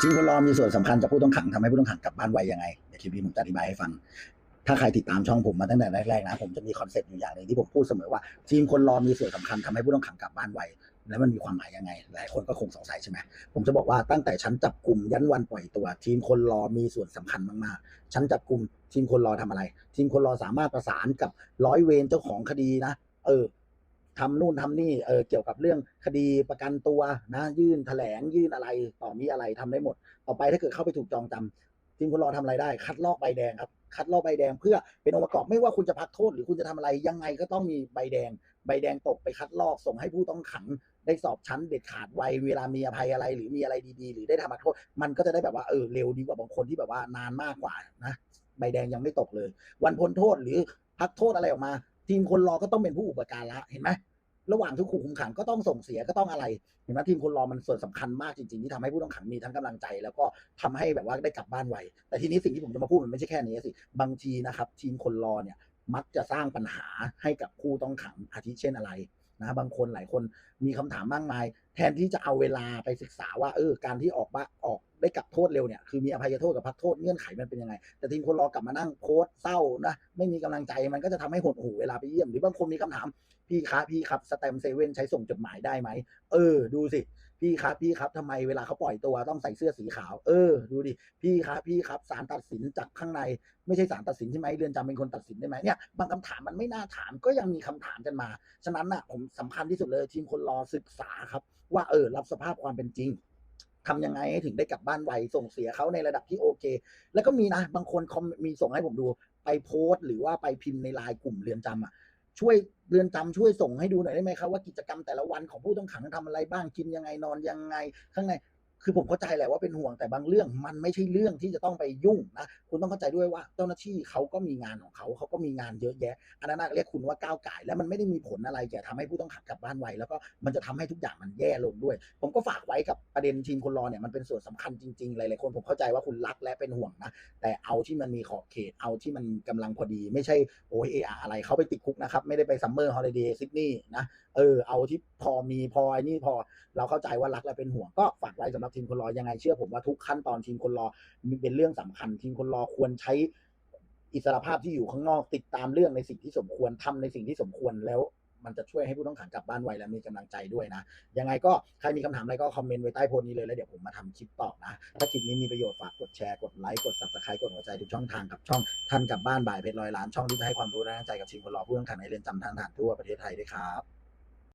ทีมคนรอมีส่วนสำคัญกับผู้ต้องขังทำให้ผู้ต้องขังกลับบ้านไวยังไงเดี๋ยวคลิปนี้ผมจะอธิบายให้ฟัง ถ้าใครติดตามช่องผมมาตั้งแต่แรกๆนะ ผมจะมีคอนเซ็ปต์อยู่อย่างหนึ่งที่ผมพูดเสมอว่าทีมคนรอมีส่วนสำคัญทำให้ผู้ต้องขังกลับบ้านไวแล้วมันมีความหมายยังไง หลายคนก็คงสงสัยใช่ไหมผมจะบอกว่าตั้งแต่ชั้นจับกลุ่มยันวันปล่อยตัว ทีมคนรอมีส่วนสำคัญมากๆชั้นจับกลุ่มทีมคนรอทำอะไร ทีมคนรอสามารถประสานกับร้อยเวรเจ้าของคดีนะเออ ทำนู่นทำนี่เออเกี่ยวกับเรื่องคดีประกันตัวนะยื่นแถลงยื่นอะไรต่อมีอะไรทำได้หมด ต่อไปถ้าเกิดเข้าไปถูกจองจำทีมคนรอทำอะไรได้ คัดลอกใบแดงครับคัดลอกใบแดงเพื่อเป็นองค์ประกอบไม่ว่าคุณจะพักโทษหรือคุณจะทำอะไรยังไงก็ต้องมีใบแดง ใบแดงตกไปคัดลอกส่งให้ผู้ต้องขังได้สอบชั้นเด็ดขาดไวเวลามีอภัยอะไร หรือมีอะไรดีๆ หรือได้ทำมาโทษ มันก็จะได้แบบว่าเออเร็วดีกว่าบางคนที่แบบว่านานมากกว่านะ ใบแดงยังไม่ตกเลย วันพ้นโทษหรือพักโทษอะไรออกมา ทีมคนรอก็ต้องเป็นผู้อุปการะเห็นไหมระหว่างทุกขู่คุมขังก็ต้องส่งเสียก็ต้องอะไรเห็นไหมทีมคนรอมันส่วนสำคัญมากจริงๆที่ทำให้ผู้ต้องขังมีทั้งกำลังใจ แล้วก็ทำให้แบบว่าได้กลับบ้านไวแต่ทีนี้สิ่งที่ผมจะมาพูดมันไม่ใช่แค่นี้สิบางทีนะครับทีมคนรอเนี่ยมักจะสร้างปัญหาให้กับผู้ต้องขังอาทิเช่นอะไรนะบางคนหลายคนมีคำถามมากมาย แทนที่จะเอาเวลาไปศึกษาว่าเออการที่ออกบ้าออก ได้กลับโทษเร็วเนี่ยคือมีอภัยโทษกับพักโทษเงื่อนไขมันเป็นยังไง แต่ทีมคนรอกลับมานั่งโพสต์เศร้านะไม่มีกำลังใจมันก็จะทำให้หดหู่เวลาไปเยี่ยมหรือบางคนมีคำถามพี่ครับพี่ครับสแตมเซเว่นใช้ส่งจดหมายได้ไหมเออ ดูสิ พี่ครับพี่ครับทำไมเวลาเขาปล่อยตัวต้องใส่เสื้อสีขาว เออ ดูดิพี่ครับพี่ครับศาลตัดสินจากข้างใน ไม่ใช่ศาลตัดสินใช่ไหมเรือนจำเป็นคนตัดสินได้ไหมเนี่ยบางคำถามมันไม่น่าถามก็ยังมีคำถามกันมา ฉะนั้นน่ะผมสำคัญที่สุดเลยทีมคนรอศึกษาครับ ว่าเออรับสภาพความเป็นจริง ทำยังไงให้ถึงได้กลับบ้านไวส่งเสียเขาในระดับที่โอเค แล้วก็มีนะ บางคนคอมมีส่งให้ผมดูไปโพสต์ หรือว่าไปพิมพ์ในไลน์กลุ่มเรือนจำอะช่วยเรือนจำช่วยส่งให้ดูหน่อยได้ไหมครับว่ากิจกรรมแต่ละวันของผู้ต้องขังทำอะไรบ้างกินยังไงนอนยังไง ข้างใน คือผมเข้าใจแหละว่าเป็นห่วงแต่บางเรื่องมันไม่ใช่เรื่องที่จะต้องไปยุ่งนะคุณต้องเข้าใจด้วยว่าเจ้าหน้าที่เขาก็มีงานของเขาเขาก็มีงานเยอะแยะอันนั้นเรียกคุณว่าก้าวไก่แล้วมันไม่ได้มีผลอะไรแก่ทำให้ผู้ต้องขังกลับบ้านไวแล้วก็มันจะทำให้ทุกอย่างมันแย่ลงด้วย ผมก็ฝากไว้กับประเด็นทีมคนรอเนี่ยมันเป็นส่วนสำคัญจริงๆหลายๆคนผมเข้าใจว่าคุณรักและเป็นห่วงนะแต่เอาที่มันมีขอบเขตเอาที่มันกำลังพอดี ไม่ใช่โอ้ยเอออะไรเขาไปติดคุกนะครับไม่ได้ไปซัมเมอร์ฮอลิเดย์ซิดนีย์นะเออเอาที่พอมีพอไอ้นี่พอเราเข้าใจว่ารักและเป็นห่วงก็ฝากไว้สำหรับทีมคนรอยังไงเชื่อผมว่าทุกขั้นตอนทีมคนรอมันเป็นเรื่องสำคัญ ทีมคนรอควรใช้อิสรภาพที่อยู่ข้างนอกติดตามเรื่องในสิ่งที่สมควรทำในสิ่งที่สมควรแล้วมันจะช่วยให้ผู้ต้องขังกลับบ้านไวและมีกำลังใจด้วยนะ ยังไงก็ใครมีคำถามอะไรก็คอมเมนต์ไว้ใต้โพสต์นี้เลยแล้วเดี๋ยวผมมาทำคลิปตอบนะ ถ้าคลิปนี้มีประโยชน์ฝากกดแชร์ กดไลค์ กด subscribe กดหัวใจทุกช่องทางกับช่องท่านกลับบ้านบ่ายเพชรร้อยล้านช่องที่จะให้ความรู้และกำลังใจกับทีมคนรอผู้ต้องขังในเรือนจำทางทหารทั่วประเทศไทยด้วยครับ